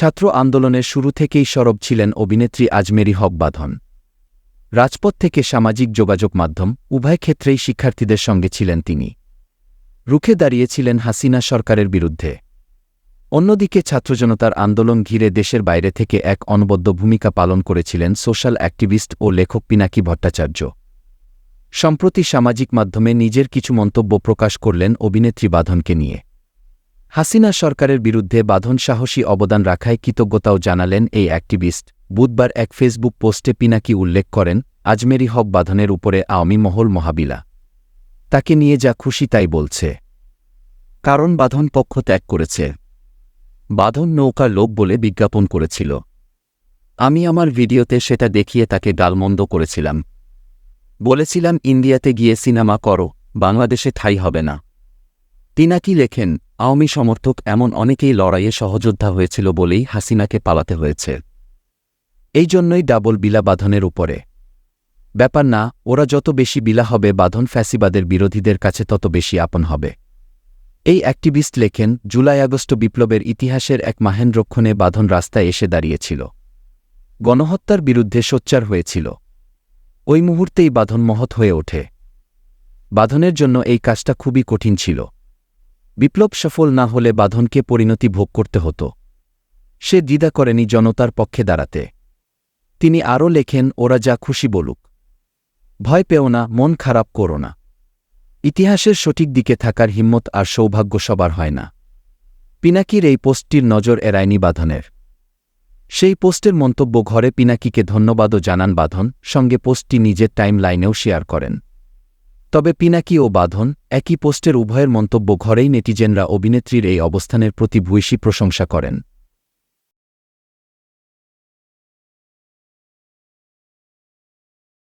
ছাত্র আন্দোলনের শুরু থেকেই সরব ছিলেন অভিনেত্রী আজমেরি হক বাঁধন। রাজপথ থেকে সামাজিক যোগাযোগ মাধ্যম, উভয় ক্ষেত্রেই শিক্ষার্থীদের সঙ্গে ছিলেন তিনি। রুখে দাঁড়িয়েছিলেন হাসিনা সরকারের বিরুদ্ধে। অন্যদিকে ছাত্রজনতার আন্দোলন ঘিরে দেশের বাইরে থেকে এক অনবদ্য ভূমিকা পালন করেছিলেন সোশ্যাল অ্যাক্টিভিস্ট ও লেখক পিনাকি ভট্টাচার্য। সম্প্রতি সামাজিক মাধ্যমে নিজের কিছু মন্তব্য প্রকাশ করলেন অভিনেত্রী বাঁধনকে নিয়ে। হাসিনা সরকারের বিরুদ্ধে বাঁধন সাহসী অবদান রাখায় কৃতজ্ঞতাও জানালেন এই অ্যাক্টিভিস্ট। বুধবার এক ফেসবুক পোস্টে পিনাকি উল্লেখ করেন, আজমেরি হক বাঁধনের উপরে আওয়ামী মহল মহাবিলা। তাকে নিয়ে যা খুশি তাই বলছে। কারণ বাঁধন পক্ষ ত্যাগ করেছে। বাঁধন নৌকার লোক বলে বিজ্ঞাপন করেছিল। আমি আমার ভিডিওতে সেটা দেখিয়ে তাকে গালমন্দ করেছিলাম। বলেছিলাম, ইন্ডিয়াতে গিয়ে সিনেমা করো, বাংলাদেশে ঠাই হবে না। তিনাকি লেখেন, আওয়ামী সমর্থক এমন অনেকেই লড়াইয়ে সহযোদ্ধা হয়েছিল বলেই হাসিনাকে পালাতে হয়েছে। এই জন্যই ডাবল বিলা বাঁধনের উপরে। ব্যাপার না, ওরা যত বেশি বিলা হবে বাঁধন ফ্যাসিবাদের বিরোধীদের কাছে তত বেশি আপন হবে। এই অ্যাক্টিভিস্ট লেখেন, জুলাই আগস্ট বিপ্লবের ইতিহাসের এক মাহেন্দ্রক্ষণে বাঁধন রাস্তায় এসে দাঁড়িয়েছিল। গণহত্যার বিরুদ্ধে সোচ্চার হয়েছিল। ওই মুহূর্তেই বাঁধন মহৎ হয়ে ওঠে। বাঁধনের জন্য এই কাজটা খুবই কঠিন ছিল। বিপ্লব সফল না হলে বাঁধনকে পরিণতি ভোগ করতে হতো। সে দ্বিধা করেনি জনতার পক্ষে দাঁড়াতে। তিনি আরও লেখেন, ওরা যা খুশি বলুক। ভয় পেও না, মন খারাপ করো না। ইতিহাসের সঠিক দিকে থাকার হিম্মত আর সৌভাগ্য সবার হয় না। পিনাকির এই পোস্টটির নজর এড়ায়নি বাঁধনের। সেই পোস্টের মন্তব্য ঘরে পিনাকিকে ধন্যবাদও জানান বাঁধন, সঙ্গে পোস্টটি নিজের টাইম লাইনেও শেয়ার করেন। তবে পিনাকি ও বাঁধন একই পোস্টের উভয়ের মন্তব্য ঘরেই নেটিজেনরা অভিনেত্রীর এই অবস্থানের প্রতি ভূয়সী প্রশংসা করেন।